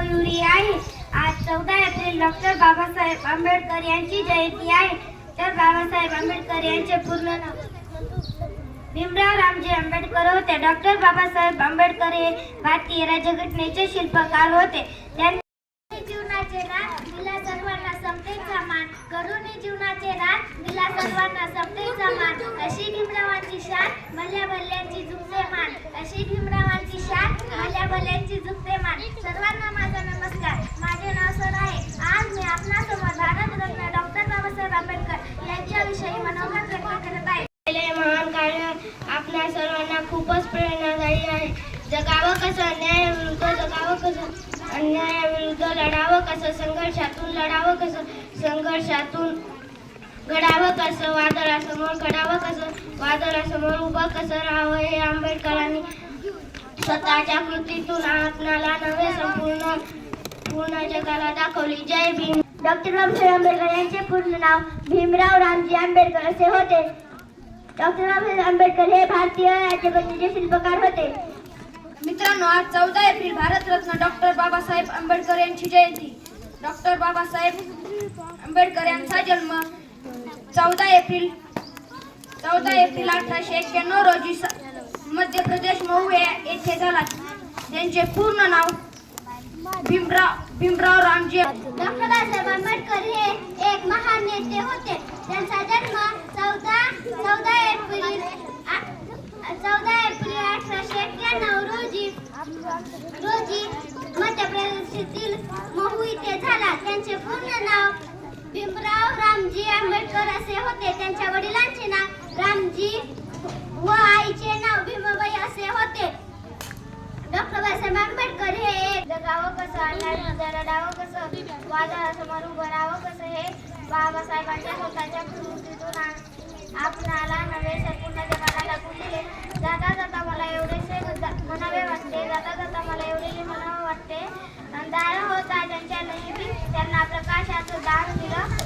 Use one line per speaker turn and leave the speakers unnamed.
मयुरी आहे. आज चौदा एप्रिल डॉक्टर बाबासाहेब आंबेडकर यांची जयंती आहे. तर बाबासाहेब आंबेडकर यांचे पूर्ण नाव भीमराव रामजी आंबेडकर होते. डॉक्टर बाबासाहेब आंबेडकर हे भारतीय राज्यघटनेचे शिल्पकार होते. त्यांनी जीवनाचे रात दिला सर्वांना मान करून जीवनाचे रात दिला सर्वांना अशी भीमरावांची शान भल्या भल्ल्यांची झुकते मान. अशी भीमरावांची शान भल्या भल्ल्यांची झुकते खूपच प्रेरणादायी आहे. जगावं कसं अन्यायाविरुद्ध जगावं कसं अन्यायाविरुद्ध लढावं कसं संघर्षातून लढावं कसं संघर्षातून घडावं कसं वादळासमोर घडावं कसं वादळासमोर उभं कसं राहावं हे आंबेडकरांनी स्वतःच्या कृतीतून आपणाला नवे संपूर्ण पूर्ण जगाला दाखवली. जय भीम. डॉक्टर बाबासाहेब आंबेडकर यांचे पूर्ण नाव भीमराव रामजी आंबेडकर असे होते. डॉक्टर बाबासाहेब आंबेडकर हे भारतीय राज्यघटनेचे शिल्पकार होते.
मित्रांनो आज चौदा एप्रिल भारतरत्न डॉक्टर बाबासाहेब आंबेडकर यांची जयंती. डॉक्टर बाबासाहेब आंबेडकर यांचा जन्म चौदा एप्रिल चौदा एप्रिल अठराशे एक्क्याण्णव रोजी मध्य प्रदेश या- येथे झाला. त्यांचे पूर्ण नाव भीमराव भीमराव रामजी.
डॉक्टर बाबासाहेब आंबेडकर हे एक महान नेते होते. त्यांचा जन्म चौदा चौदा एप्रिल चौदा एप्रिल अठराशे एक्क्याण्णव रोजी रोजी मध्य प्रदेशातील महू इथे झाला त्यांचे पूर्ण नाव भीमराव रामजी आंबेडकर असे होते. त्यांच्या वडिलांचे नाव रामजी व आईचे नाव भीमाबाई असे होते. डॉक्टर बाबासाहेब आंबेडकर हे जगावं कसं जरडावं लढावं कसं वादळासमोर उभं राहावं कसं हे बाबासाहेबांच्या स्वतःच्या कृतीतून आ- आपणाला नवे संपूर्ण जगाला दाखवून दिले. जाता जाता मला एवढेसे म्हणावे वाटते. जाता जाता मला एवढे म्हणावं वाटते. दार होता त्यांच्या नेहमी. त्यांना 감사합니다.